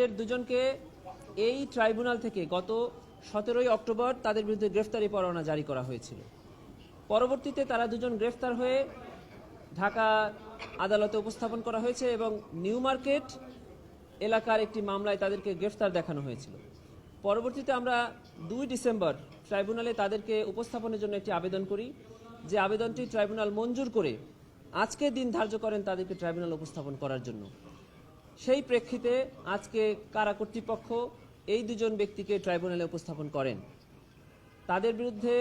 তাদের দুজনকে এই ট্রাইব্যুনাল থেকে গত সতেরোই অক্টোবর তাদের বিরুদ্ধে গ্রেফতারি পরোয়ানা জারি করা হয়েছিল। পরবর্তীতে তারা দুজন গ্রেফতার হয়ে ঢাকা আদালতে উপস্থাপন করা হয়েছে এবং নিউ মার্কেট এলাকার একটি মামলায় তাদেরকে গ্রেফতার দেখানো হয়েছিল। পরবর্তীতে আমরা দুই ডিসেম্বর ট্রাইব্যুনালে তাদেরকে উপস্থাপনের জন্য একটি আবেদন করি। যে আবেদনটি ট্রাইব্যুনাল মঞ্জুর করে আজকে দিন ধার্য করেন তাদেরকে ট্রাইব্যুনাল উপস্থাপন করার জন্য। সেই প্রেক্ষিতে আজকে কারা কর্তৃপক্ষ এই দুজন ব্যক্তিকে ট্রাইব্যুনালে উপস্থাপন করেন? তাদের বিরুদ্ধে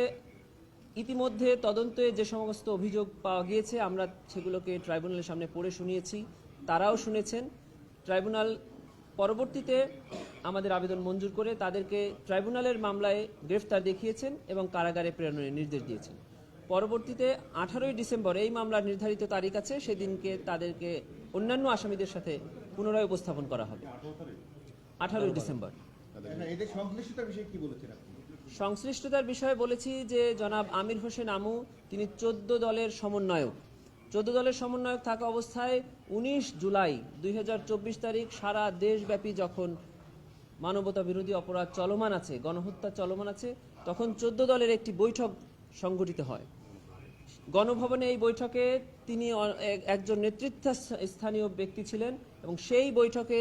ইতিমধ্যে তদন্তে যে সমস্ত অভিযোগ পাওয়া গিয়েছে, আমরা সেগুলোকে ট্রাইব্যুনালের সামনে পড়ে শুনিয়েছি, তারাও শুনেছেন। ট্রাইব্যুনাল পরবর্তীতে আমাদের আবেদন মঞ্জুর করে তাদেরকে ট্রাইব্যুনালের মামলায় গ্রেফতার দেখিয়েছেন এবং কারাগারে প্রেরণের নির্দেশ দিয়েছেন। পরবর্তীতে আঠারোই ডিসেম্বর, এই মামলার নির্ধারিত তারিখ আছে, সেদিনকে তাদেরকে অন্যান্য আসামিদের সাথে পুনরায় উপস্থাপন করা হবে। আঠারোই ডিসেম্বর। সংশ্লিষ্টতার বিষয়ে বলেছি যে জনাব আমির হোসেন আমু তিনি চোদ্দ দলের সমন্বয়ক। চোদ্দ দলের সমন্বয়ক থাকা অবস্থায় উনিশ জুলাই দুই হাজার চব্বিশ তারিখ সারা দেশব্যাপী যখন মানবতা বিরোধী অপরাধ চলমান আছে গণহত্যা চলমান আছে তখন চোদ্দ দলের একটি বৈঠক সংগঠিত হয়। গণভবনে এই বৈঠকে তিনি একজন নেতৃত্ব স্থানীয় ব্যক্তি ছিলেন। এবং সেই বৈঠকে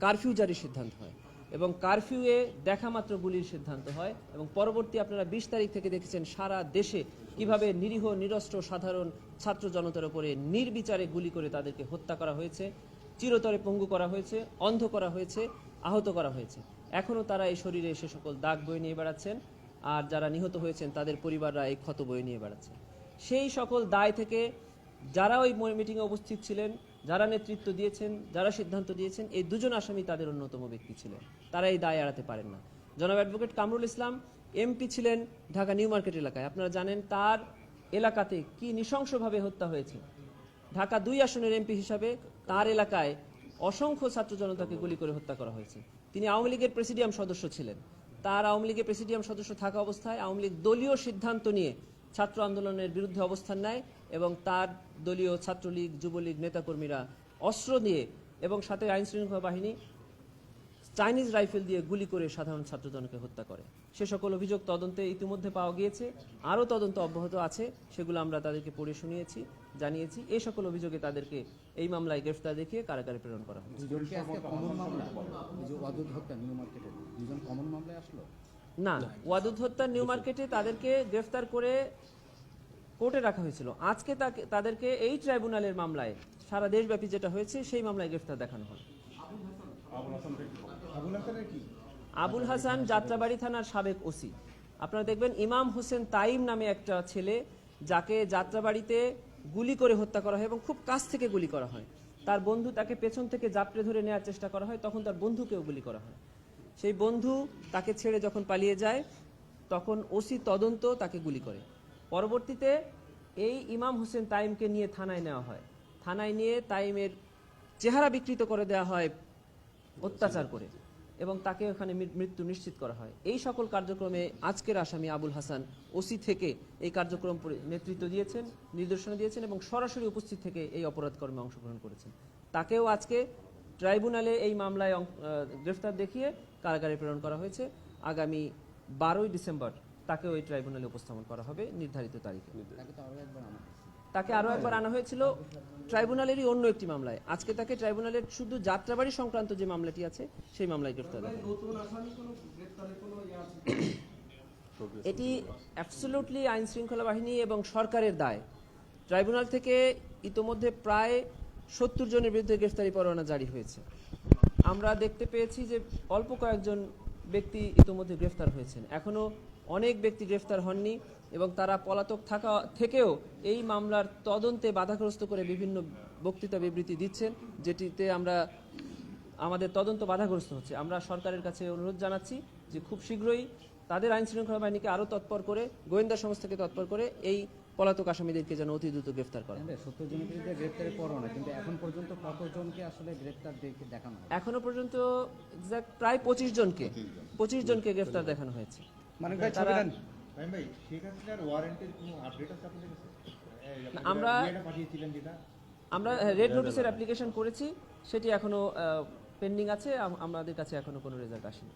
কারফিউ জারির সিদ্ধান্ত হয় এবং কারফিউয়ে দেখা মাত্র গুলির সিদ্ধান্ত হয় এবং পরবর্তী আপনারা বিশ তারিখ থেকে দেখেছেন সারা দেশে কীভাবে নিরীহ, নিরস্ত্র, সাধারণ ছাত্র জনতার উপরে নির্বিচারে গুলি করে তাদেরকে হত্যা করা হয়েছে, চিরতরে পঙ্গু করা হয়েছে, অন্ধ করা হয়েছে, আহত করা হয়েছে। এখনও তারা এই শরীরে সে সকল দাগ বয়ে নিয়ে বেড়াচ্ছেন আর যারা নিহত হয়েছেন তাদের পরিবাররা এই ক্ষত বয়ে নিয়ে বেড়াচ্ছে। সেই সকল দায় থেকে যারা ওই মিটিংয়ে উপস্থিত ছিলেন যারা নেতৃত্ব দিয়েছেন, যারা সিদ্ধান্ত দিয়েছেন, এই দুজন আসামি তাদের অন্যতম ব্যক্তি ছিলেন। তারা এই দায় এড়াতে পারেন না। জনাব অ্যাডভোকেট কামরুল ইসলাম, এমপি ছিলেন ঢাকা নিউ মার্কেট এলাকায়। আপনারা জানেন তার এলাকাতে কি নৃশংসভাবে হত্যা হয়েছে? ঢাকা দুই আসনের এমপি হিসাবে তার এলাকায় অসংখ্য ছাত্র জনতাকে গুলি করে হত্যা করা হয়েছে। তিনি আওয়ামী লীগের প্রেসিডিয়াম সদস্য ছিলেন। তার আওয়ামী লীগের প্রেসিডিয়াম সদস্য থাকা অবস্থায় আওয়ামী লীগ দলীয় সিদ্ধান্ত নিয়ে ছাত্র আন্দোলনের বিরুদ্ধে অবস্থান নেয়। এবং তার দলীয় ছাত্রলীগ যুবলীগ নেতাকর্মীরা অস্ত্র দিয়ে এবং সাথে আইন শৃঙ্খলা বাহিনী চাইনিজ রাইফেল দিয়ে গুলি করে সাধারণ ছাত্রজনকে হত্যা করে। সে সকল অভিযোগ তদন্তে ইতিমধ্যে পাওয়া গিয়েছে। আরও তদন্ত অব্যাহত আছে সেগুলো আমরা তাদেরকে পড়ে শুনিয়েছি জানিয়েছি। এই সকল অভিযোগে তাদেরকে এই মামলায় গ্রেফতার দেখিয়ে কারাগারে প্রেরণ করা আসলো? না ওয়াদুদ হত্যা নিউ মার্কেটে তাদেরকে গ্রেফতার করে কোর্টে রাখা হয়েছিল। আজকে তাকে তাদেরকে এই ট্রাইব্যুনালের মামলায় সারা দেশব্যাপী যেটা হয়েছে সেই মামলায় গ্রেফতার দেখানো হয় আবুল হাসান যাত্রাবাড়ি থানার সাবেক ওসি। আপনারা দেখবেন ইমাম হোসেন তাইম নামে একটা ছেলে যাকে যাত্রাবাড়িতে গুলি করে হত্যা করা হয় এবং খুব কাছ থেকে গুলি করা হয়। তার বন্ধু তাকে পেছন থেকে জাপটে ধরে নেওয়ার চেষ্টা করা হয় তখন তার বন্ধুকেও গুলি করা হয়। সেই বন্ধু তাকে ছেড়ে যখন পালিয়ে যায় তখন ওসি তদন্ত তাকে গুলি করে। পরবর্তীতে এই ইমাম হোসেন তাইমকে নিয়ে থানায় নেওয়া হয়। থানায় নিয়ে তাইমের চেহারা বিকৃত করে দেওয়া হয় অত্যাচার করে এবং তাকে ওখানে মৃত্যু নিশ্চিত করা হয়। এই সকল কার্যক্রমে আজকের আসামি আবুল হাসান ওসি থেকে এই কার্যক্রম নেতৃত্ব দিয়েছেন, নির্দেশনা দিয়েছেন এবং সরাসরি উপস্থিত থেকে এই অপরাধ কর্মে অংশগ্রহণ করেছেন। তাকেও আজকে ট্রাইব্যুনালে এই মামলায় গ্রেফতার দেখিয়ে কারাগারে প্রেরণ করা হয়েছে। আগামী বারোই ডিসেম্বর তাকেও ওই ট্রাইব্যুনালে উপস্থাপন করা হবে নির্ধারিত তারিখে। তাকে তো আরও একবার আনা হয়েছে। তাকে আরও একবার আনা হয়েছিল। ট্রাইব্যুনালেরই অন্য একটি মামলায়। আজকে তাকে ট্রাইব্যুনালের শুধু যাত্রাবাড়ি সংক্রান্ত যে মামলাটি আছে সেই মামলায় গ্রেফতার দেওয়া এটি অ্যাবসলিউটলি আইন শৃঙ্খলা বাহিনী এবং সরকারের দায়। ট্রাইব্যুনাল থেকে ইতোমধ্যে প্রায় সত্তর জনের বিরুদ্ধে গ্রেফতারি পরোয়ানা জারি হয়েছে। আমরা দেখতে পেয়েছি যে অল্প কয়েকজন ব্যক্তি ইতোমধ্যে গ্রেফতার হয়েছেন। এখনও অনেক ব্যক্তি গ্রেফতার হননি এবং তারা পলাতক থাকা থেকেও এই মামলার তদন্তে বাধাগ্রস্ত করে বিভিন্ন বক্তৃতা বিবৃতি দিচ্ছেন যেটিতে আমরা আমাদের তদন্ত বাধাগ্রস্ত হচ্ছে। আমরা সরকারের কাছে অনুরোধ জানাচ্ছি যে খুব শীঘ্রই তাদের আইন শৃঙ্খলা বাহিনীকে আরও তৎপর করে গোয়েন্দা সংস্থাকে তৎপর করে এই পলাতক আসামিদেরকে যেন অতি দ্রুত গ্রেফতার করা সত্তর জনের বিরুদ্ধে পরও না কিন্তু এখন পর্যন্ত কতজনকে আসলে গ্রেপ্তার দেখে দেখানো এখনও পর্যন্ত প্রায় পঁচিশ জনকে পঁচিশ জনকে গ্রেফতার দেখানো হয়েছে। মানে তারা ভাই ভাই শেখ হাসিনার ওয়ারেন্টের কোনো আপডেট আছে আপনাদের কাছে? এই না, আপনারা আমরা- পাঠিয়েছিলেন যেটা? আমরা রেড নোটিশের অ্যাপ্লিকেশন করেছি সেটি এখনও পেন্ডিং আছে আমাদের কাছে এখনও কোনো রেজাল্ট আসেনি।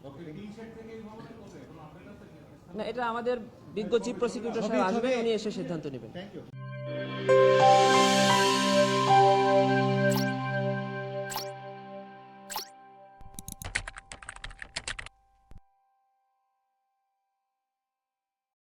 না এটা আমাদের বিজ্ঞ চিফ প্রসিকিউটর সাহেব আসবেন উনি এসে সিদ্ধান্ত নেবেন। Thank you